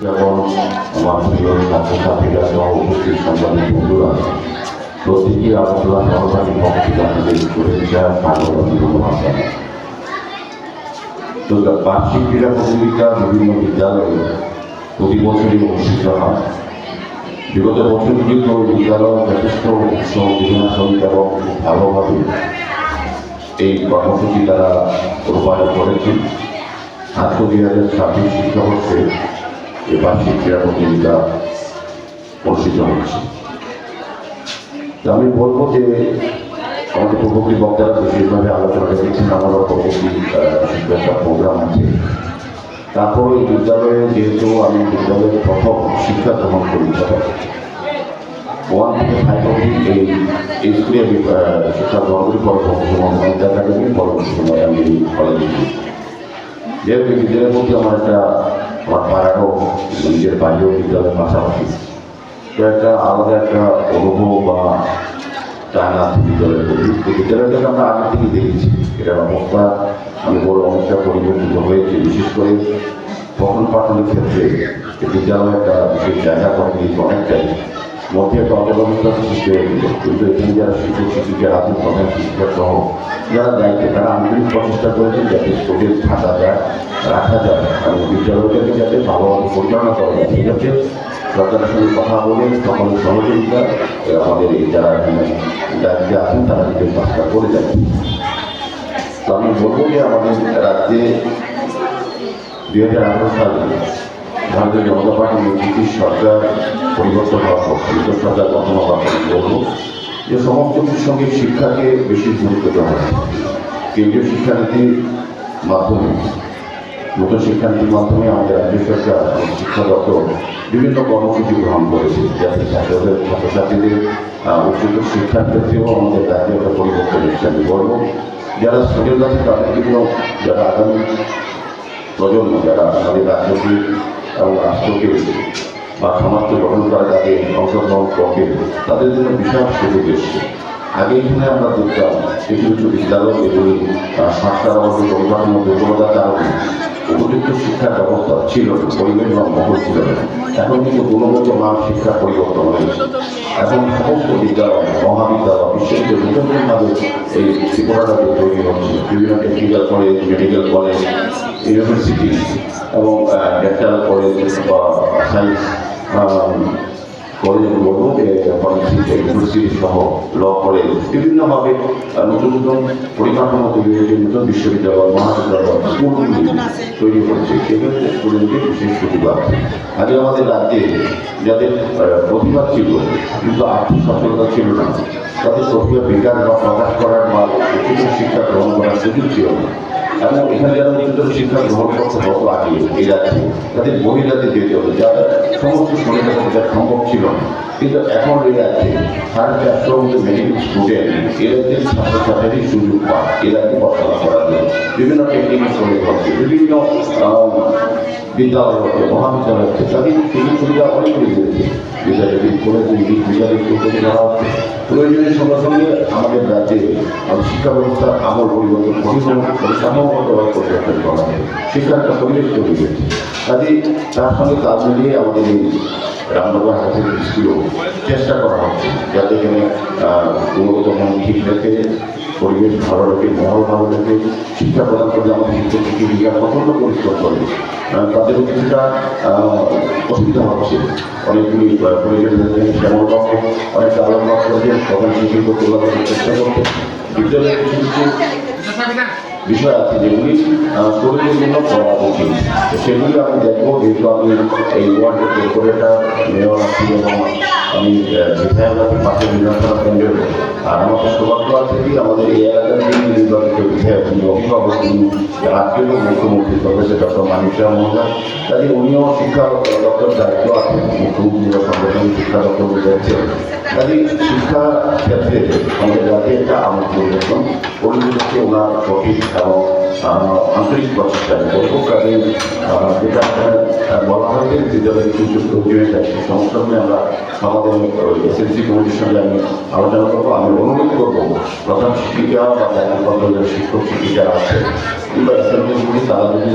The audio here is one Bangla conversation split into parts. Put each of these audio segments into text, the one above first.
এবং আমার প্রিয় ছাত্রছাত্রীরা সহ উপস্থিত সাংবাদিক বন্ধুরা প্রতিটি আগরতলা সহকারী পক্ষ আপনাদের শুভেচ্ছা স্বাগত ধন্যবাদ। তো বার্ষিক ক্রীড়া প্রতিযোগিতা বিভিন্ন বিদ্যালয়ে প্রতি বছরই অনুষ্ঠিত হয় বিগত বছরগুলিতে বিদ্যালয় যথেষ্ট উৎসব বিভিন্ন এবং ভালোভাবে এই কর্মসূচি তারা রূপায়ণ করেছেন আজকে দুই হাজার ছাব্বিশ শিক্ষাবর্ষে এই বার্ষিক ক্রীড়া প্রতিযোগিতা অনুষ্ঠিত হচ্ছে। তো আমি বলব যে আমাদের পূর্ববর্তী বক্তারা বিশেষভাবে আলোচনা রেখেছেন আমারও পরবর্তী আহ, একটা প্রোগ্রাম আছে। তারপর এই বিদ্যালয়ে যেহেতু আমি বিদ্যালয়ের প্রথম শিক্ষা গ্রহণ করি ওয়ান থেকে ফাইভ অব্দি এই স্কুলে আমি শিক্ষা গ্রহণ করি পরবর্তী মমতা একাডেমি পরবর্তী সময় আমি কলেজে। যেহেতু বিদ্যালয়ের প্রতি আমার একটা আমার পাড়ারও নিজের বাড়িও বিদ্যালয়ের পাশাপাশি তো একটা আলাদা একটা অনুভব বা টান আছে বিদ্যালয়ের প্রতি। বিদ্যালয়টাকে আমরা আগে থেকেই দেখেছি। এটার অবস্থা আমি বড় অনেকটা পরিবর্তিত হয়েছে বিশেষ করে পঠন পাঠনের ক্ষেত্রে বিদ্যালয় একটা জায়গা করে দিয়েছে অনেকটাই। মধ্যে একটা কিন্তু এখানে যারা শিক্ষক, শিক্ষিকা আছেন প্রধান শিক্ষক সহ যারা দায়িত্বে, তারা আন্তরিক প্রচেষ্টা করেছেন যাতে স্কুলে থাকা যায়, রাখা যায়। এবং বিদ্যালয়টাকে যাতে ভালোভাবে পরিচালনা করা যায়। সেক্ষেত্রে সরকারের সঙ্গে কথা বলে সকলের সহযোগিতা আমাদের এই যারা দায়িত্বে আছেন, তারা কিন্তু কাজটা করে যাবেন তো আমি বলব যে আমাদের রাজ্যে দুই হাজার আঠারো সালে ভারতীয় জনতা পার্টি ব্রিটিশ সরকার পরিবর্তন পর নতুন সরকার গঠন হওয়ার পর বলব যে সমস্ত সঙ্গে শিক্ষাকে বেশি গুরুত্ব দেওয়া হয় কেন্দ্রীয় শিক্ষানীতির মাধ্যমে নতুন শিক্ষানীতির মাধ্যমে আমাদের রাজ্য সরকার এবং শিক্ষা দপ্তর বিভিন্ন কর্মসূচি গ্রহণ করেছে যাতে ছাত্রদের ছাত্রছাত্রীদের আহ, উচ্চতর শিক্ষার ক্ষেত্রেও আমাদের রাজ্যে একটা পরিবর্তন এসেছে আমি বলব। যারা স্টুডেন্ট আছে তাদের জন্য যারা আগামী প্রজন্ম যারা আমাদের রাজ্যকে এবং রাষ্ট্রকে বা সমাজকে গঠন করা যাতে অংশগ্রহণ করবে তাদের জন্য বিশাল সুযোগ এসছে। আগে এখানে আমরা দেখতাম কিছু কিছু বিদ্যালয় যেগুলি আহ, সংস্কার অবস্থা পরিকাঠামো দুর্বলতার কারণে উপযুক্ত শিক্ষার ব্যবস্থা ছিল পরিবেশ বা মহল ছিল না। এখন কিন্তু গুণগত মান শিক্ষার পরিবর্তন হয়েছে। এখন সমস্ত বিদ্যালয় মহাবিদ্যালয় বিশ্ববিদ্যালয় নতুনভাবে এই ত্রিপুরাটাকে তৈরি হচ্ছে। বিভিন্ন technical college medical college university এবং ডেন্টাল কলেজ বা সায়েন্স কলেজ সহ ল কলেজ বিভিন্নভাবে নতুন নতুন পরিকাঠামো তৈরি হয়েছে নতুন বিশ্ববিদ্যালয় মহাবিদ্যালয় তৈরি হচ্ছে। সেক্ষেত্রে স্টুডেন্টদের বিশেষ সুবিধা আগে আমাদের রাজ্যে যাদের প্রতিভা ছিল কিন্তু আর্থিক সফলতা ছিল না তাদের প্রতিভা বিকাশ বা প্রকাশ করার বা শিক্ষা গ্রহণ করার সুযোগ ছিল না। এবং এখানে যারা উচ্চ শিক্ষা গ্রহণ করতে হতো আগে এগিয়ে যাচ্ছে তাদের মহিলাদের যেতে হতো যারা সমস্ত সেটা সম্ভব ছিল না। কিন্তু এখন এই রাজ্যে সাড়ে চারশো মতো মেডিকেল স্টুডেন্ট এদের রাজ্যের সুযোগ পায়, এই রাজ্যে পড়াশোনা করার জন্য। বিভিন্ন টেকনিক্যাল বিভিন্ন আহ, বিদ্যালয় হচ্ছে মহাবিদ্যালয় হচ্ছে তাদের সুযোগ সুবিধা অনেকগুলি দিয়েছে বিদ্যালয় কলেজ ইংলিশ বিদ্যালয় করতে দেওয়া হচ্ছে। প্রয়োজনের সঙ্গে সঙ্গে আমাদের রাজ্যে শিক্ষা ব্যবস্থার আমল পরিবর্তন পরিকাঠামোগতভাবে পরিবর্তন করা হবে শিক্ষার একটা পরিবেশ তৈরি হয়েছে। কাজেই তার সঙ্গে তাল মিলিয়ে আমাদের এই রামনগর হাতের চেষ্টা করা হচ্ছে। গুণগত মান ঠিক রেখে পরিবেশ ভালো রেখে মহল ভালো রেখে শিক্ষা প্রদান করলে আমাদের শিক্ষক শিক্ষিকা প্রচণ্ড পরিশ্রম করে। আহ, তাদেরও কিছুটা অসুবিধা হচ্ছে অনেকগুলি পরিবেশ শ্যামল পক্ষ অনেক আলোচনা করেছেন প্রধান শিক্ষক তোলা করার চেষ্টা করতে। বিদ্যালয়ের কিছু কিছু বিষয় আছে যেগুলি শরীরের জন্য করা উচিত তো সেগুলি আমি দেখব যেহেতু আমি এই ওয়ার্ডের কর্পোরেটার মেয়র আছি এবং আমি আহ, বিধায়কের পাশে বিধানসভা কেন্দ্রের তো সৌভাগ্য আছে কি আমাদের এই এলাকার যিনি নির্বাচিত বিধায়ক যিনি অভিভাবক তিনি আজকেরও মুখ্যমন্ত্রী প্রফেসর ডক্টর মানিকা মহোদয় কাজে উনিও শিক্ষা দপ্তর দায়িত্ব আছেন মুখ্যমন্ত্রী বা সংগঠন শিক্ষা দপ্তর রয়েছে কাজে শিক্ষা ক্ষেত্রে আমাদের রাজ্যে একটা আমল পরিবর্তন পরিবর্তনকে ওনার সঠিক এবং আন্তরিক প্রচেষ্টা করব যেটা বলা হয়েছে বিদ্যালয়ের কিছু সমস্যা আমরা এসএসসি কমিটির আমি আলোচনা করব, আমি অনুরোধ করব, প্রধান শিক্ষিকা বা পর্যায়ের শিক্ষক শিক্ষিকারা আছে। কিংবা অ্যাসেম্বলি তারা যদি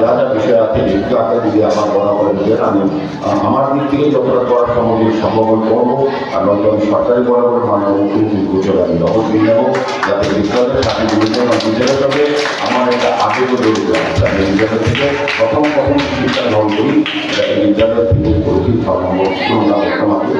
যা যা বিষয় আছে লিখিত আকারে যদি আমার করে দেন, আমি আমার দিক থেকে যতটা করার সম্ভব সম্ভব করব। আর নয়তো আমি সরকারি বরাবর মানব মুখ্যমন্ত্রী গোচরে আমি অবশ্যই নেব, যাতে বিদ্যালয়ের সাথে বা বিদ্যালয়ের সঙ্গে আমার একটা আবেগও জড়িত আছে আমি বিদ্যালয় থেকে প্রথম প্রথম শিক্ষা গ্রহণ করি বিদ্যালয় থেকে করেছি সর্বমোট বর্তমানে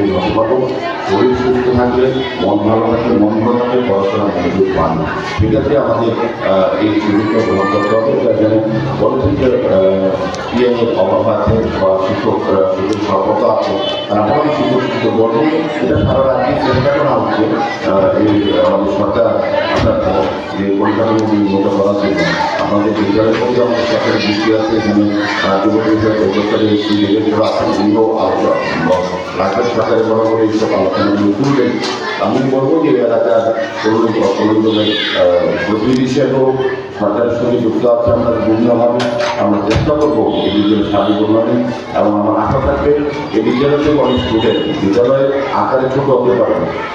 মনোযোগী হতে পারব শরীর সুস্থ থাকলে মন ভালো থাকলে মন ভালো থাকলে পড়াশোনা মনোযোগ পান সেক্ষেত্রে আমাদের এই সুযোগটা গ্রহণ করতে হবে। যার জন্য বলেছেন যে পিএমের অভাব আছে বা শিক্ষক শিক্ষক স্বল্পতা আছে তারপরে শিক্ষক শিক্ষক বর্গ এটা সারা রাজ্যে চেষ্টা করা হচ্ছে। এই আমাদের সরকার যে পরিকাঠামো উন্নত করার জন্য। আমাদের বিদ্যালয়ের প্রতি আমাদের সরকারের দৃষ্টি আছে এখানে আহ, যুবক বিষয় প্রকল্পের ডিরেক্টর আছেন উনিও আলোচনা রাজ্য সরকারের বরাবর এইসব আলোচনাগুলো তুলবেন আমি বলব যে এলাকার তরুণ তরুণদের হোক, সরকারের সঙ্গে যুক্ত আছে, আমরা বিভিন্নভাবে আমরা চেষ্টা করব এই বিদ্যালয়ের সার্বিক উন্নয়নে এবং আমার আশা থাকবে এই বিদ্যালয় থেকে অনেক স্টুডেন্ট বিদ্যালয়ের আকারে ছোট হতে পারে